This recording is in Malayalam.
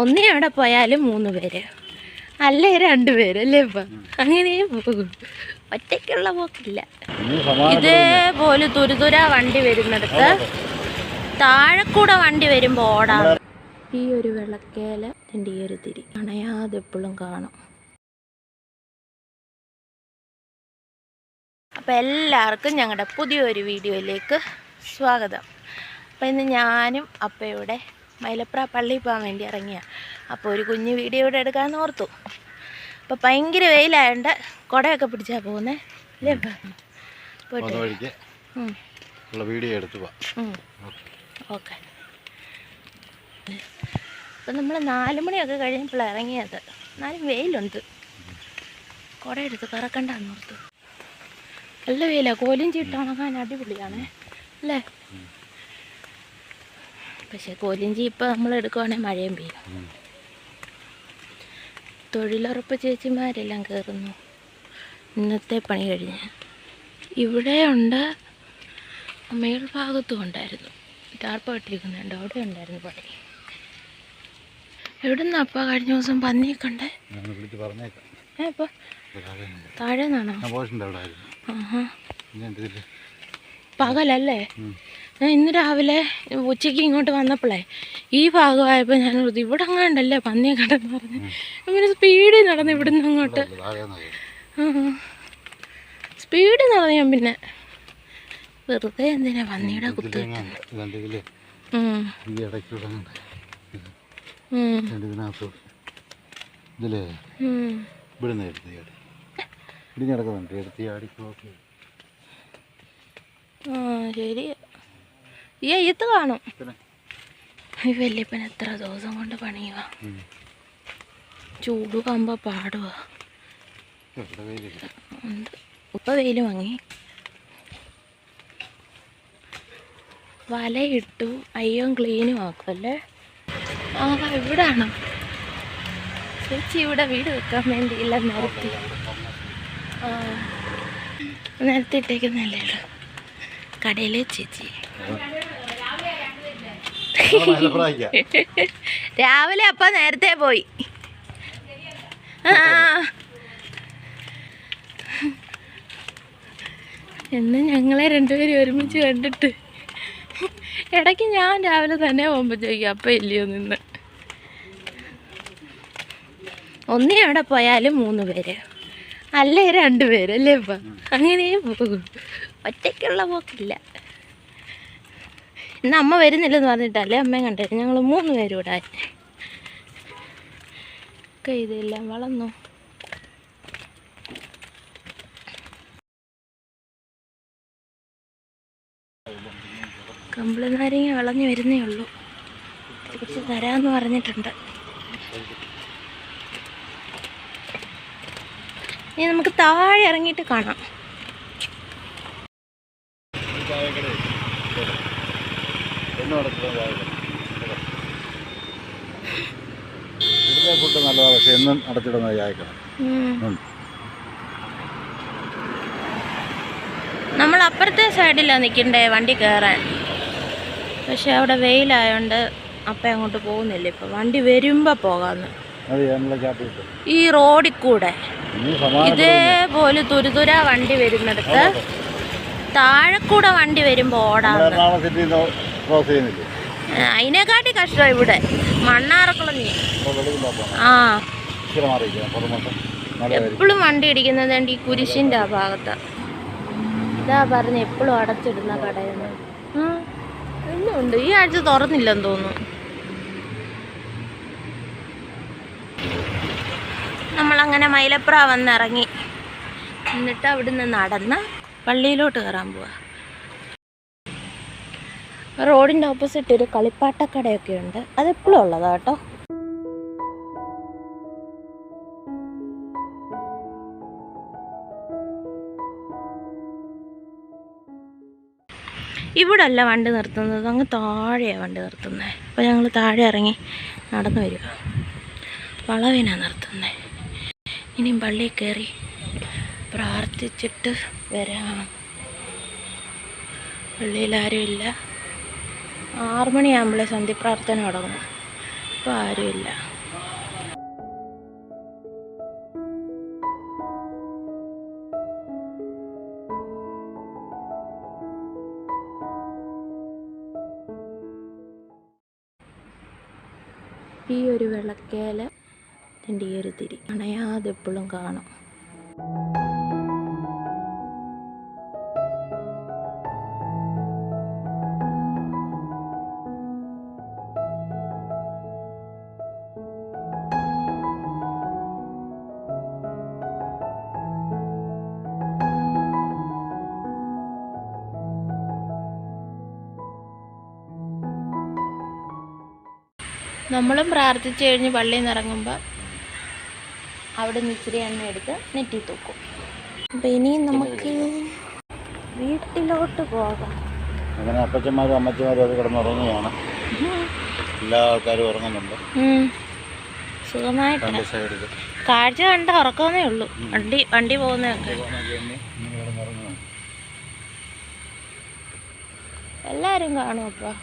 ഒന്നേ അവിടെ പോയാലും മൂന്ന് പേര്. അല്ലേ രണ്ട് പേര് അല്ലേ ഇപ്പം? അങ്ങനെ പോകും. ഒറ്റയ്ക്കുള്ള പോക്കില്ല. ഇതേപോലെ തുരുതുര വണ്ടി വരുന്നിടത്ത്. താഴെ കൂടെ വണ്ടി വരുമ്പോൾ ഓടാം. ഈ ഒരു വിളക്കേല എന്റെ ഈ ഒരു തിരി. അണയാതെ എപ്പോഴും കാണും. അപ്പോൾ എല്ലാവർക്കും ഞങ്ങളുടെ പുതിയൊരു വീഡിയോയിലേക്ക് സ്വാഗതം. അപ്പോൾ ഇന്ന് ഞാനും അപ്പയുടെ മൈലപ്ര പള്ളിയിൽ പോകാൻ വേണ്ടി ഇറങ്ങിയ. അപ്പോൾ ഒരു കുഞ്ഞ് വീഡിയോ ഇവിടെ എടുക്കാമെന്ന് ഓർത്തു. അപ്പോൾ ഭയങ്കര വെയിലായതുകൊണ്ട് കുടയൊക്കെ പിടിച്ചാൽ പോകുന്നേ. അല്ലേ? പോയിട്ട് വീഡിയോ എടുത്തു പോവാം. ഓക്കെ. അപ്പം നമ്മൾ നാല് മണിയൊക്കെ കഴിഞ്ഞപ്പോൾ ഇറങ്ങിയത്. എന്നാലും വെയിലുണ്ട്. കുട എടുത്ത് കറക്കണ്ടെന്ന് ഓർത്തു. നല്ല വെയിലാണ് കോലും ചീട്ട് ഉണങ്ങാൻ അടിപൊളിയാണേ. അല്ലേ? പക്ഷെ കോലിഞ്ചി ഇപ്പൊ നമ്മൾ എടുക്കുവാണെങ്കിൽ മഴയും പെയ്യും. തൊഴിലുറപ്പ് ചേച്ചിമാരെല്ലാം കയറുന്നു ഇന്നത്തെ പണി കഴിഞ്ഞ്. ഇവിടെ ഉണ്ട് മേൽഭാഗത്തും ഉണ്ടായിരുന്നു. ടാർപ്പ ഇട്ടിരിക്കുന്നുണ്ട് അവിടെ ഉണ്ടായിരുന്നു പണി. എവിടെ നിന്നാ അപ്പ കഴിഞ്ഞ ദിവസം പന്നിയൊക്കെ ഉണ്ട്. താഴെ നിന്നാണോ പകലല്ലേ? ഇന്ന് രാവിലെ ഉച്ചയ്ക്ക് ഇങ്ങോട്ട് വന്നപ്പോഴേ ഈ ഭാഗമായപ്പോൾ ഞാൻ ഇവിടെ അങ്ങാണ്ടല്ലേ പന്നിയെ കണ്ടെന്ന് പറഞ്ഞ്. അങ്ങനെ സ്പീഡിൽ നടന്നു ഇവിടുന്ന് അങ്ങോട്ട്. സ്പീഡിൽ നടന്നു ഞാൻ പിന്നെ വെറുതെ എന്തിനാ പന്നിയുടെ കുത്ത് ഇതിൽ ഇവിടുന്ന് നോക്കി. ആ ശരി ഈ അയ്യത്ത് കാണും. ഈ വല്യപ്പൻ എത്ര ദിവസം കൊണ്ട് പണിയുക. ചൂട് കമ്പ പാടുക. ഇപ്പം വെയിൽ വാങ്ങി വലയിട്ടു അയ്യോ ക്ലീനും ആക്കുമല്ലേ ആ ഇവിടാണോ ചേച്ചി ഇവിടെ വീട് വെക്കാൻ വേണ്ടിയില്ല നിരത്തി ആ. നിരത്തി ഇട്ടേക്കുന്നല്ലേ കടയിലെ ചേച്ചി. രാവിലെ അപ്പ നേരത്തെ പോയി. എന്ന് ഞങ്ങളെ രണ്ടുപേരും ഒരുമിച്ച് കണ്ടിട്ട്. ഇടയ്ക്ക് ഞാൻ രാവിലെ തന്നെ പോകുമ്പോൾ ചോദിക്കും അപ്പ ഇല്ലയോ നിന്ന്? ഒന്നേ അവിടെ പോയാലും മൂന്ന് പേര്. അല്ലേ രണ്ട് പേര് അല്ലേ ഇപ്പം അങ്ങനെ പോകും. ഒറ്റയ്ക്കുള്ള പോക്കില്ല. ഇന്ന് അമ്മ വരുന്നില്ലെന്ന് പറഞ്ഞിട്ടല്ലേ അമ്മയും കണ്ടായിരുന്നു ഞങ്ങൾ മൂന്ന് പേരും ഇവിടെ. ആയി. ഇതെല്ലാം വളർന്നു. കമ്പിളി നാരങ്ങ വിളഞ്ഞു വരുന്നേ ഉള്ളൂ. തിരിച്ച് തരാമെന്ന് പറഞ്ഞിട്ടുണ്ട്. ഇനി നമുക്ക് താഴെ ഇറങ്ങിയിട്ട് കാണാം. ഇവിടുത്തെ ഫുഡ് നല്ലതാണ് പക്ഷെ എന്നും അടച്ചിടുന്ന ചായക്കട. ഉം. ഉം. നമ്മൾ അപ്പുറത്തെ സൈഡിലാണ് നിൽക്കണ്ടേ വണ്ടി കയറാൻ പക്ഷെ അവിടെ വെയിലായോണ്ട് അപ്പ അങ്ങോട്ട് പോകുന്നില്ല. ഇപ്പൊ വണ്ടി വരുമ്പോ പോകാന്ന്. ഈ റോഡിൽ കൂടെ. ഇതേപോലെ തുരുതുര വണ്ടി വരുന്നിടത്ത് താഴെ കൂടെ വണ്ടി വരുമ്പോ നിന്ന് ക്രോസ് ചെയ്യുന്നില്ലേ? അതിനെക്കാട്ടി കഷ്ടം ഇവിടെ. മണ്ണാറക്കുളം നീ. വെളിയിൽ പോകാം ആ. എപ്പോഴും വണ്ടി ഇടിക്കുന്നത് ഈ കുരിശിന്റെ ആ ഭാഗത്താ. ഇതാ പറഞ്ഞ എപ്പോഴും അടച്ചിടുന്ന കടയാണ്. ഇന്നും ഉണ്ട് ഈ ആഴ്ച തുറന്നില്ലെന്ന് തോന്നുന്നു. നമ്മളങ്ങനെ മൈലപ്ര വന്നിറങ്ങി. എന്നിട്ട് അവിടുന്ന് നടന്ന് പള്ളിയിലോട്ട് കയറാൻ പോവാ. റോഡിന്റെ ഓപ്പോസിറ്റ് ഒരു കളിപ്പാട്ടക്കടയൊക്കെ ഉണ്ട്. അതെപ്പോഴും ഉള്ളതാ കേട്ടോ. ഇവിടെ അല്ല വണ്ടി നിർത്തുന്നത്. അങ്ങ് താഴെയാണ് വണ്ടി നിർത്തുന്നത് അപ്പോൾ ഞങ്ങൾ താഴെ ഇറങ്ങി നടന്നു വരിക. വളവിനാണ് നിർത്തുന്നത് ഇനിയും പള്ളിയിൽ കയറി പ്രാർത്ഥിച്ചിട്ട് വരാം. പള്ളിയിൽ ആരുമില്ല. ആറ് മണിയാകുമ്പോൾ സന്ധ്യ പ്രാർത്ഥന തുടങ്ങും. ഇപ്പം ആരുമില്ല. ഈ ഒരു വിളക്കേൽ എന്റെ ഈ ഒരു തിരി. അണയാതെ എപ്പോഴും കാണും. നമ്മളും പ്രാർത്ഥിച്ചു കഴിഞ്ഞ് പള്ളിയിൽ നിന്ന് ഇറങ്ങുമ്പോൾ അവിടെ നിന്ന് ഇച്ചിരി എണ്ണ എടുത്ത് നെറ്റി തൂക്കും. അപ്പം ഇനിയും നമുക്ക് വീട്ടിലോട്ട് പോകാം. അങ്ങനെ അപ്പച്ചന്മാരും അമ്മച്ചമാരും അത് കിടന്നുറങ്ങുകയാണ്. എല്ലാ ആൾക്കാരും ഉറങ്ങുന്നുണ്ട്. സുഖമായിട്ട്. കാഴ്ച കണ്ട ഉറക്കമേ ഉള്ളൂ. വണ്ടി വണ്ടി പോകുന്നതൊക്കെ. എല്ലാരും എല്ലാവരും കാണും അപ്പോൾ